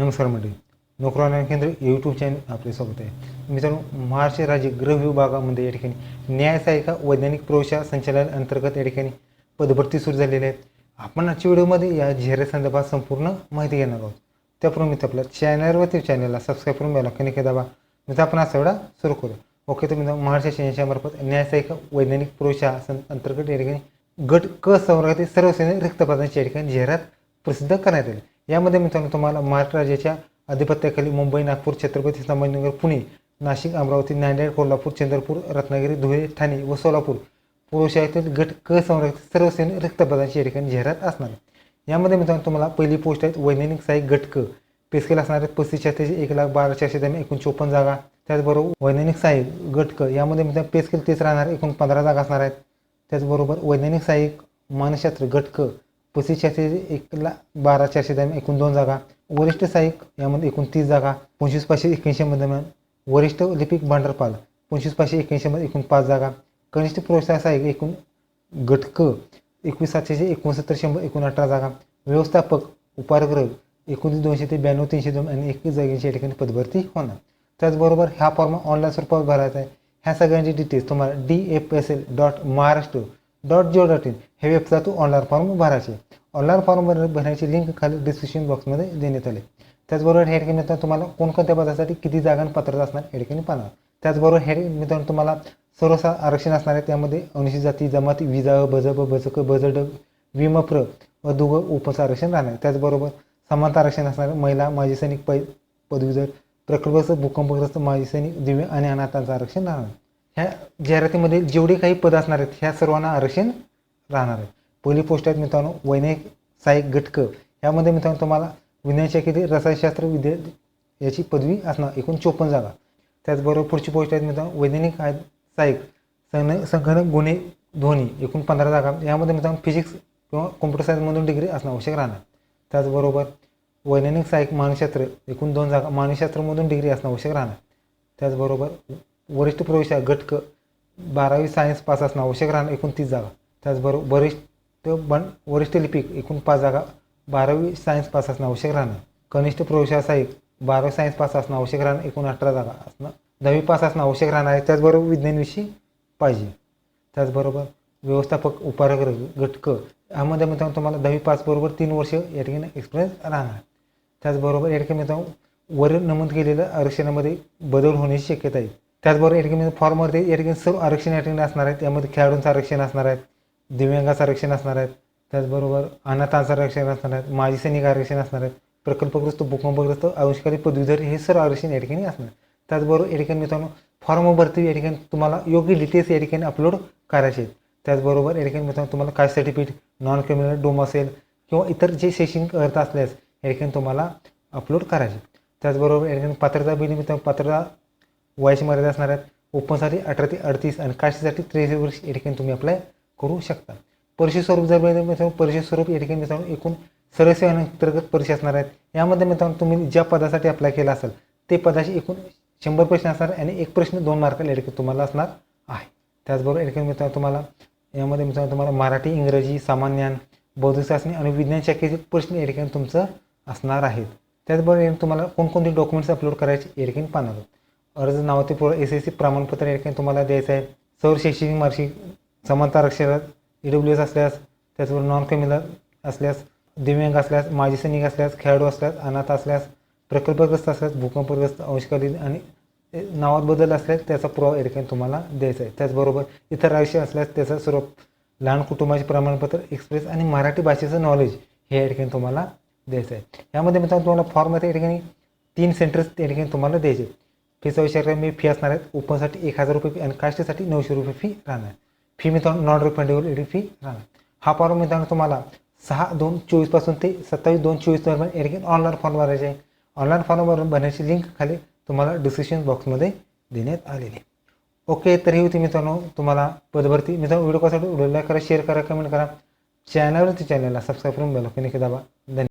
नमस्कार मंडळी. नोकरी केंद्र यूट्यूब चॅनल आपल्यासोबत आहे. मित्रांनो महाराष्ट्र राज्य गृह विभागामध्ये या ठिकाणी न्यायसहायिका वैज्ञानिक प्रवेशा संचालन अंतर्गत या ठिकाणी पदभरती सुरू झालेली आहेत. आपण आजच्या व्हिडिओमध्ये या जाहिरात संदर्भात संपूर्ण माहिती घेणार आहोत. त्यापूर्वी मित्र आपल्या चॅनलवरती चॅनलला सबस्क्राईब करून बेल आयकॉन नक्की दाबा. मित्र आपण असा एवढा सुरू करू. ओके तर मित्र महाराष्ट्र चॅनलच्यामार्फत न्यायसहायिका वैज्ञानिक प्रवेशा अंतर्गत या ठिकाणी गट क संवर्गातील सर्व सेने या ठिकाणी जाहिरात प्रसिद्ध करण्यात आली. यामध्ये मित्रांनो तुम्हाला महाराष्ट्र राज्याच्या अधिपत्याखाली मुंबई नागपूर छत्रपती संभाजीनगर पुणे नाशिक अमरावती नांदेड कोल्हापूर चंद्रपूर रत्नागिरी धुळे ठाणे व सोलापूर पुरुषातील गट क संरक्षित सर्व सेने या ठिकाणी जाहिरात असणार. यामध्ये मित्रांनो तुम्हाला पहिली पोस्ट आहेत वैज्ञानिक सहाय्यक गट क. पेस्केल असणार आहेत पस्तीस छत्तीस एक लाख बारा चारशे दरम्यान एकूण चोपन्न जागा. त्याचबरोबर वैज्ञानिक सहाय्यक गट क. यामध्ये मित्रांनो पेस्केल तेच राहणार एकूण पंधरा जागा असणार आहेत. त्याचबरोबर वैज्ञानिक सहाय्यक मानसशास्त्र गट क. पस्तीस चारशे एकला बारा चारशे दरम्यान एकूण दोन जागा. वरिष्ठ सहाय्यक यामध्ये एकूण तीस जागा. पंचवीस पाचशे एक्क्याऐंशी दरम्यान वरिष्ठ लिपिक भांडारपाल पंचवीस पाचशे एक्क्याऐंशीमध्ये एकूण पाच जागा. कनिष्ठ प्रोत्साह सहाय्यक एकूण घटक एकवीस सातशे एकोणसत्तर शंभर एकूण अठरा जागा. व्यवस्थापक उपारग्रह एकोणीस दोनशे ते ब्याण्णव तीनशे दोन आणि एकवीस जागांची या ठिकाणी पदभरती होणार. त्याचबरोबर हा फॉर्म ऑनलाईन स्वरूपात भरायचा आहे. ह्या सगळ्यांची डिटेल्स तुम्हाला D F S L dot Maharashtra dot gov dot in हे वेबसाईट ऑनलाईन फॉर्म भरायचे. ऑनलाईन फॉर्म भर भरण्याची लिंक खाली डिस्क्रिप्शन बॉक्समध्ये देण्यात आले. त्याचबरोबर हे ठिकाणी मित्रांनो तुम्हाला कोणकोणत्या पदासाठी किती जागा पात्रता असणार या ठिकाणी पाहणार. त्याचबरोबर हे मित्रांनो तुम्हाला सर्व आरक्षण असणार आहे त्यामध्ये अनुसूचित जाती जमाती विजा बज बजक बजड विमप्र व दुग उपच आरक्षण राहणार. त्याचबरोबर समानता आरक्षण असणार महिला माजी सैनिक पै पदवीधर प्रकल्पग्रस्त भूकंपग्रस्त माजी सैनिक दिव्य आणि अनाथांचं आरक्षण राहणार. ह्या जाहिरातीमध्ये जेवढे काही पद असणार आहेत ह्या सर्वांना आरक्षण राहणार आहे. पहिली पोस्ट आहेत मित्रांनो वैज्ञानिक सहाय्यक घटक यामध्ये मित्रांनो तुम्हाला विज्ञानशाखेतील रसायनशास्त्र विद्या याची पदवी असणार एकूण चोपन्न जागा. त्याचबरोबर पुढची पोस्ट आहेत मित्रांनो वैज्ञानिक आहे सहाय्यक. संगणक संगणक गुन्हे ध्वनी एकूण पंधरा जागा. यामध्ये मित्रांनो फिजिक्स किंवा कॉम्प्युटर सायन्समधून डिग्री असणं आवश्यक राहणार. त्याचबरोबर वैज्ञानिक सहाय्यक मानसशास्त्र एकूण दोन जागा. मानसशास्त्रमधून डिग्री असणं आवश्यक राहणार. त्याचबरोबर वरिष्ठ प्रवेश घटक बारावी सायन्स पास असणं आवश्यक राहणं एकूण तीस जागा. त्याचबरोबर वरिष्ठ बन वरिष्ठ लिपिक एकूण पाच जागा. बारावी सायन्स पास असणं आवश्यक राहणं. कनिष्ठ प्रवेशा बारावी सायन्स पास असणं आवश्यक राहणं एकूण अठरा जागा असणं. दहावी पास असणं आवश्यक राहणार आहे त्याचबरोबर विज्ञानविषयी पाहिजे. त्याचबरोबर व्यवस्थापक उपारग्रह घटक यामध्ये मित्रांनो तुम्हाला दहावी पास बरोबर तीन वर्ष या ठिकाणी एक्सपिरियन्स राहणार. त्याचबरोबर या ठिकाणी मित्रांनो वर नमूद केलेल्या आरक्षणामध्ये बदल होण्याची शक्यता आहे. त्याचबरोबर या ठिकाणी फॉर्ममध्ये या ठिकाणी सर्व आरक्षण या ठिकाणी असणार आहेत. त्यामध्ये खेळाडूंचं आरक्षण असणार आहेत. दिव्यांगाचं आरक्षण असणार आहेत. त्याचबरोबर अनाथांचं आरक्षण असणार आहेत. माजी सैनिक आरक्षण असणार आहेत. प्रकल्पग्रस्त भूकंपग्रस्त आविष्कारी पदवीधर हे सर्व आरक्षण या ठिकाणी असणार त्याचबरोबर या ठिकाणी मित्रांनो फॉर्म भरती या ठिकाणी तुम्हाला योग्य डिटेल्स या ठिकाणी अपलोड करायचे आहेत. त्याचबरोबर या ठिकाणी मित्रांनो तुम्हाला काय सर्टिफिकेट नॉन क्रिमिनल डोम असेल किंवा इतर जे शैक्षणिक अर्थ असल्यास या ठिकाणी तुम्हाला अपलोड करायचे त्याचबरोबर या ठिकाणी पात्रता बिल मित्रांनो पात्रता वयाची मर्यादा असणार आहेत. ओपनसाठी अठरा ते अडतीस आणि काशीसाठी त्रेस वर्ष या ठिकाणी तुम्ही अप्लाय करू शकता. परीक्षे स्वरूप जर मित्रांनो परीक्षे स्वरूप या ठिकाणी मित्रांनो एकूण सर्व सेवा अंतर्गत परीक्षा असणार आहेत. यामध्ये मित्रांनो तुम्ही ज्या पदासाठी अप्लाय केला असेल ते पदाची एकूण शंभर प्रश्न असणार आणि एक प्रश्न दोन मार्काला या ठिकाणी तुम्हाला असणार आहे. त्याचबरोबर या ठिकाणी मित्रांनो तुम्हाला यामध्ये मित्रांनो तुम्हाला मराठी इंग्रजी सामान्यान बौद्धशास्त्री आणि विज्ञान शाखेचे प्रश्न या ठिकाणी तुमचं असणार आहेत. त्याचबरोबर तुम्हाला कोणकोणते डॉक्युमेंट्स अपलोड करायचे या ठिकाणी पाहणार आहोत. अर्ज नावाचे पूर्ण एस एस सी प्रमाणपत्र या ठिकाणी तुम्हाला द्यायचं आहे. सौर शैक्षणिक वार्षिक समांतर आरक्षणात ई डब्ल्यू एस असल्यास त्याचबरोबर नॉन क्रिमिनल असल्यास दिव्यांग असल्यास माजी सैनिक असल्यास खेळाडू असल्यास अनाथ असल्यास प्रकल्पग्रस्त असल्यास भूकंपग्रस्त अंशकालीन आणि नावात बदल असल्यास त्याचा पुरावा या ठिकाणी तुम्हाला द्यायचा आहे. त्याचबरोबर इतर आयुष्य असल्यास त्याचं स्वरूप लहान कुटुंबाचे प्रमाणपत्र एक्सप्रेस आणि मराठी भाषेचं नॉलेज हे या ठिकाणी तुम्हाला द्यायचं आहे. यामध्ये मित्रांनो तुम्हाला फॉर्ममध्ये या ठिकाणी तीन सेंटर्स या ठिकाणी तुम्हाला द्यायचे फीचा विचार करा मी फी असणार आहेत. ओपनसाठी एक हजार रुपये फी आणि कास्टसाठी नऊशे रुपये फी राहणार. फी मित्रांनो नॉन रिफंडेबल एडी फी राहणार. हा फॉर्म मित्रांनो तुम्हाला सहा दोन चोवीसपासून ते सत्तावीस दोन चोवीस दरम्यान या ऑनलाईन फॉर्म भरायचे आहे. ऑनलाईन फॉर्म भरून भरण्याची लिंक खाली तुम्हाला डिस्क्रिप्शन बॉक्समध्ये देण्यात आलेली ओके तर ही होती मित्रांनो तुम्हाला पदभरती. मित्रांनो व्हिडिओ कसा व्हिडिओ लाईक करा शेअर करा कमेंट करा. चॅनलवरती चॅनलला सबस्क्राईब करून बेल दाबा. धन्यवाद.